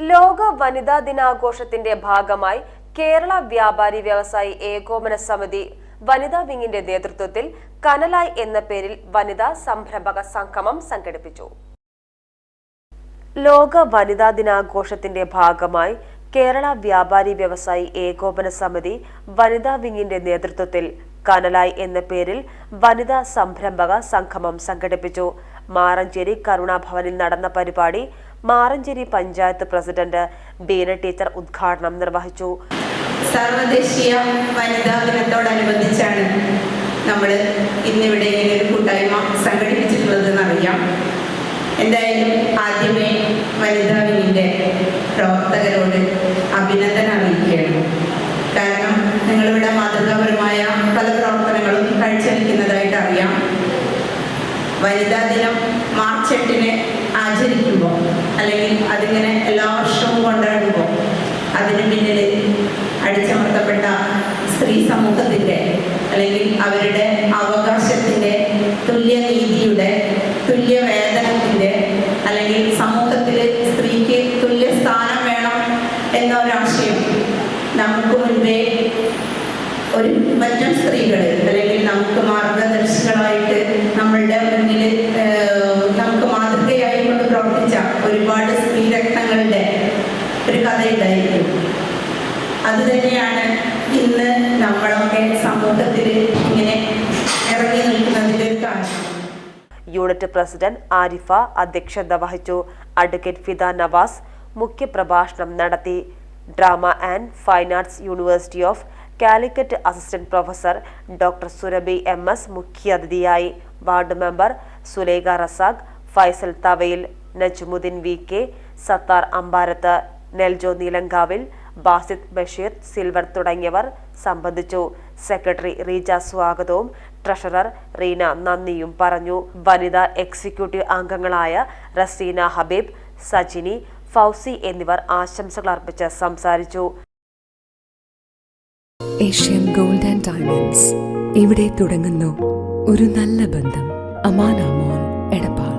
ലോക വനിതാ ദിനാഘോഷത്തിന്റെ ഭാഗമായി കേരള വ്യാപാരി വ്യവസായി ഏകോപന സമിതി വനിതാ വിങ്ങിന്റെ നേതൃത്വത്തിൽ കനലായ് എന്ന പേരിൽ വനിതാ സംരംഭക സംഗമം സംഘടിപ്പിച്ചു. ലോക വനിതാ ദിനാഘോഷത്തിന്റെ ഭാഗമായി കേരള വ്യാപാരി വ്യവസായി ഏകോപന സമിതി വനിതാ വിങ്ങിന്റെ നേതൃത്വത്തിൽ കനലായ് എന്ന പേരിൽ വനിതാ സംരംഭക സംഗമം സംഘടിപ്പിച്ചു. മാറഞ്ചേരി കരുണാഭവനിൽ നടന്ന പരിപാടി മാറഞ്ചേരി പഞ്ചായത്ത് പ്രസിഡന്റ് ബീന ടീച്ചർ ഉദ്ഘാടനം നിർവഹിച്ചു. സർവദേശീയ വനിതാ ദിനത്തോടനുബന്ധിച്ചാണ് നമ്മൾ ഇന്നിവിടെ ഇങ്ങനെ ഒരു കൂട്ടായ്മ സംഘടിപ്പിച്ചിട്ടുള്ളതെന്ന് അറിയാം എന്തായാലും ആദ്യമേ വനിതാ വിങ്ങിന്റെ പ്രവർത്തകരോട് അഭിനന്ദനം അറിയിക്കുകയാണ്. കാരണം നിങ്ങളിവിടെ മാതൃകാപരമായ പല പ്രവർത്തനങ്ങളും കാഴ്ചവെക്കുന്നതായിട്ട് അറിയാം. വനിതാ ദിനം മാർച്ച് എട്ടിന് ആചരിക്കുമ്പോൾ അല്ലെങ്കിൽ അതിങ്ങനെ എല്ലാ വർഷവും കൊണ്ടാടുമ്പോൾ അതിന് പിന്നിൽ അടിച്ചമർത്തപ്പെട്ട സ്ത്രീ സമൂഹത്തിന്റെ അല്ലെങ്കിൽ അവരുടെ അവകാശത്തിന്റെ തുല്യനീതിയുടെ തുല്യവേതനത്തിന്റെ അല്ലെങ്കിൽ സമൂഹത്തിൽ സ്ത്രീക്ക് തുല്യ സ്ഥാനം വേണം എന്ന ഒരാശയം നമുക്ക് മുൻപേ ഒരു മറ്റും സ്ത്രീകൾ അല്ലെങ്കിൽ ഒരു കഥയുണ്ടായിരിക്കും. അത് തന്നെയാണ് ഇന്ന് നമ്മളൊക്കെ സമൂഹത്തിൽ ഇങ്ങനെ ഇറങ്ങി നിൽക്കുന്നതിന്റെ ഒരു കാരണം യൂണിറ്റ് പ്രസിഡന്റ് ആരിഫ അധ്യക്ഷത വഹിച്ചു. അഡ്വക്കേറ്റ് ഫിദ നവാസ് മുഖ്യപ്രഭാഷണം നടത്തി. Drama and fine arts university of Calicut assistant professor doctor Surabhi M S മുഖ്യാതിഥിയായി. Ward member Sulekha Razak Faisal Thavayil Najmuddeen V K Sathar Ambarath Neljo Neelankavil Basid Basheer silver തുടങ്ങിയവർ സംബന്ധിച്ചു. Secretary Reeja സ്വാഗതവും treasurer Reena നന്ദിയും പറഞ്ഞു. വനിതാ executive അംഗങ്ങളായ Razeena Habib Sajini Fauci എന്നിവർ ആശംസകൾ അർപ്പിച്ച് സംസാരിച്ചു. Asian gold and diamonds. ഇവിടെ തുടങ്ങുന്നു ഒരു നല്ല ബന്ധം. Amana mall Edappal.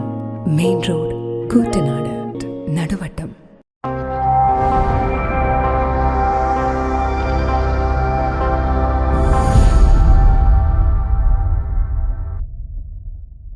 Main road Koottanad. Naduvattom.